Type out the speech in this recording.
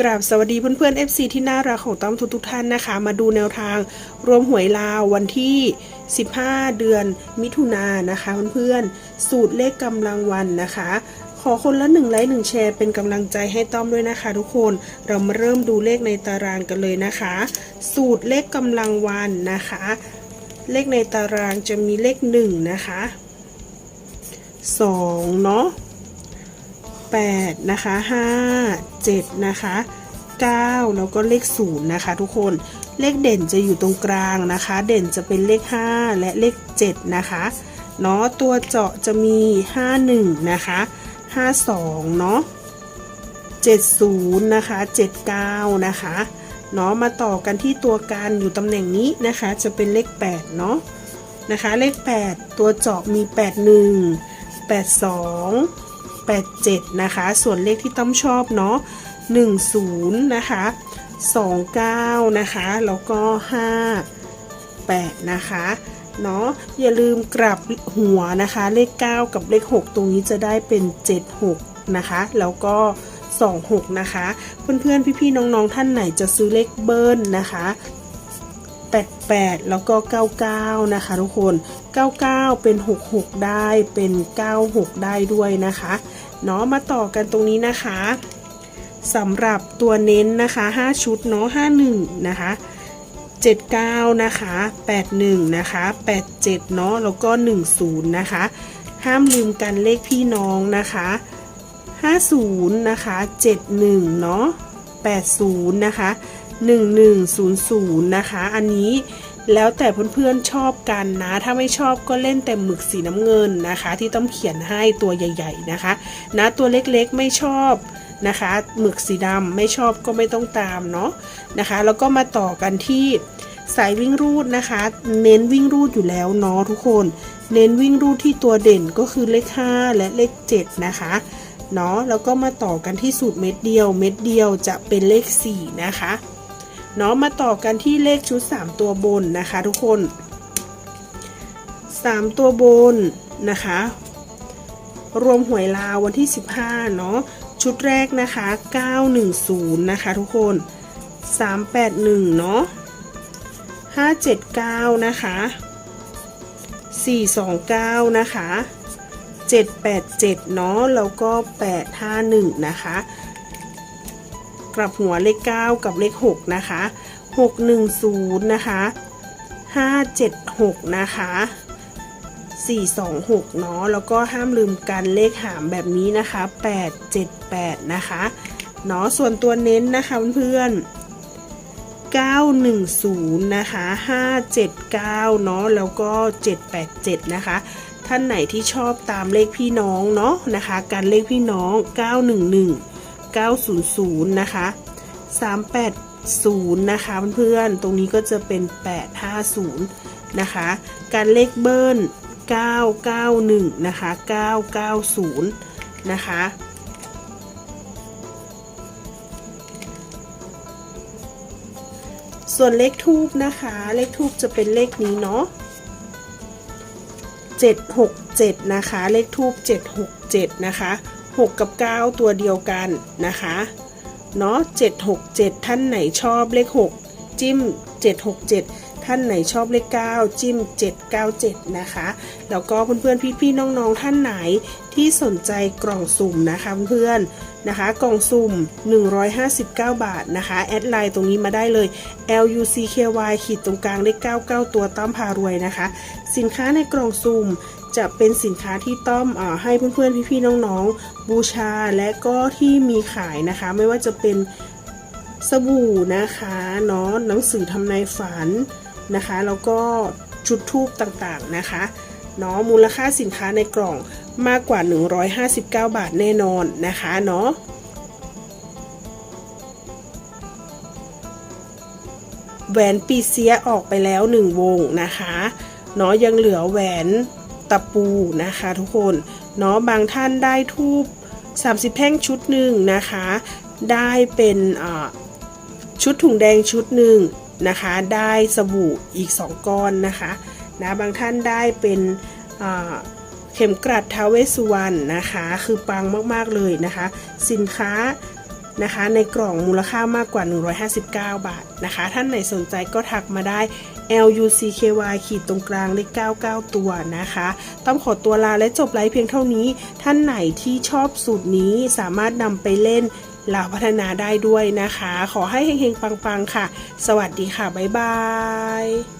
กราบสวัสดีเพื่อนๆ FC ที่น่ารักของต้อมทุกทุกๆท่านนะคะ มาดูแนวทางรวมหวยลาววันที่ 15 เดือนมิถุนายนนะคะเพื่อนๆ สูตรเลขกำลังวันนะคะ ขอคนละหนึ่งไลค์หนึ่งแชร์เป็นกำลังใจให้ต้อมด้วยนะคะ ทุกคนเรามาเริ่มดูเลขในตารางกันเลยนะคะ สูตรเลขกำลังวันนะคะ เลขในตารางจะมีเลขหนึ่งนะคะสองเนาะ 8 นะคะ 5 7 นะคะ 9 แล้วก็เลข 0 นะคะ ทุกคนเลขเด่นจะอยู่ตรงกลางนะคะ เด่นจะเป็นเลข 5 และเลข 7 นะคะเนาะตัวเจาะจะมี 51 นะคะ 52 เนาะ70 นะคะ 79 นะคะเนาะมาต่อกันที่ตัวการอยู่ตำแหน่งนี้นะคะ จะเป็นเลข 8 เนาะนะคะ เลข 8 ตัวเจาะมี 81 82 87 นะคะ ส่วนเลขที่ต้อมชอบเนาะ10 นะคะ 29 นะคะ แล้วก็ 58 นะคะ เนาะอย่าลืมกลับหัวนะคะ เลข 9 กับเลข 6 ตรงนี้จะได้เป็น 76 นะคะ แล้วก็26 นะคะ เพื่อนๆ พี่ๆ น้องๆ ท่านไหนจะซื้อเลขเบิ้ลนะคะ88 แล้วก็ 99 นะคะ ทุกคน 99 เป็น 66 ได้เป็น 96 ได้ด้วยนะคะ เนาะมาต่อกันตรงนี้นะคะสำหรับตัวเน้นนะคะ 5 ชุดเนาะ51 นะคะ 79 นะคะ 81 นะคะ 87 เนาะแล้วก็ 10 นะคะ ห้ามลืมกันเลขพี่น้องนะคะ 50 นะคะ 71 เนาะ80 นะคะ 1100 นะคะ อันนี้ แล้วแต่เพื่อนๆชอบกันนะ ถ้าไม่ชอบก็เล่นแต่หมึกสีน้ำเงินนะคะ ที่ต้องเขียนให้ตัวใหญ่ ๆนะคะ นะตัวเล็กๆไม่ชอบนะคะหมึกสีดำไม่ชอบก็ไม่ต้องตามเนาะนะคะ แล้วก็มาต่อกันที่สายวิ่งรูดนะคะ เน้นวิ่งรูดอยู่แล้วเนาะทุกคน เน้นวิ่งรูดที่ตัวเด่นก็คือเลข 5 และเลข 7 นะคะเนาะแล้วก็มาต่อกันที่สูตรเม็ดเดียว เม็ดเดียวจะเป็นเลข 4 นะคะ เนาะมาต่อกันที่เลขชุด 3 ตัวบนนะคะทุกคน 3 ตัวบนนะคะ รวมหวยลาววันที่ 15 เนาะชุดแรกนะคะ 910 นะคะทุกคน 381 เนาะ579 นะคะ 429 นะคะ 787 เนาะแล้วก็ 851 นะคะ กลับหัวเลข 9 กับเลข 6 นะคะ 610 นะคะ 576 นะคะ 426 เนาะ แล้วก็ห้ามลืมกันเลขหามแบบนี้นะคะ 878 นะคะเนาะ ส่วนตัวเน้นนะคะเพื่อน910 นะคะ 579 เนาะ แล้วก็ 787 นะคะ ท่านไหนที่ชอบตามเลขพี่น้องเนาะนะคะ การเลขพี่น้อง 911 900 นะคะ 380 นะคะเพื่อนๆ ตรงนี้ก็จะเป็น 850 นะคะ การเลขเบิ้ล 991 นะคะ 990 นะคะส่วนเลขทูบนะคะ เลขทูบจะเป็นเลขนี้เนาะ767 นะคะ เลขทูบ767 นะคะ 6 กับ 9 ตัวเดียวกันนะคะเนาะ767 ท่านไหนชอบเลข 6 จิ้ม 767 ท่านไหนชอบเลข 9 จิ้ม 797 นะคะ แล้วก็เพื่อนๆพี่ๆน้องๆท่านไหนที่สนใจกล่องสุ่มนะคะเพื่อนๆนะคะกล่องสุ่ม 159 บาทนะคะ แอดไลน์ตรงนี้มาได้เลย LUCKY ขีดตรงกลางเลข 99 ตัวต้อมพารวยนะคะ สินค้าในกล่องสุ่ม จะเป็นสินค้าที่ต้อมอให้เพื่อนๆพี่ๆน้องๆ บูชาและก็ที่มีขายนะคะ ไม่ว่าจะเป็นสบู่นะคะเนาะหนังสือทำนายฝันนะคะ แล้วก็จุดทูบต่างๆนะคะเนาะมูลค่าสินค้าในกล่องมากกว่า 159 บาทแน่นอนนะคะเนาะแหวนปีเสียออกไปแล้ว 1 วงนะคะเนาะยังเหลือแหวน ตะปูนะคะทุกคนเนาะบางท่านได้ทูบ30 แท่งชุดหนึ่งนะคะ ได้เป็นชุดถุงแดงชุดหนึ่งนะคะ ได้สบู่อีก 2 ก้อนนะคะนะบางท่านได้เป็นเข็มกลัดท้าวเวสสุวรรณนะคะ คือปังมาก ๆ เลยนะคะ สินค้านะคะในกล่องมูลค่ามากกว่า 159 บาทนะคะ ท่านไหนสนใจก็ทักมาได้ LUCKY ขีดตรงกลางเลข99 ตัวนะคะ ต้องขอตัวลาและจบไลฟ์เพียงเท่านี้ ท่านไหนที่ชอบสูตรนี้สามารถนำไปเล่นลาวพัฒนาได้ด้วยนะคะ ขอให้เฮงๆ ปัง ๆ ค่ะ สวัสดีค่ะ บ๊ายบาย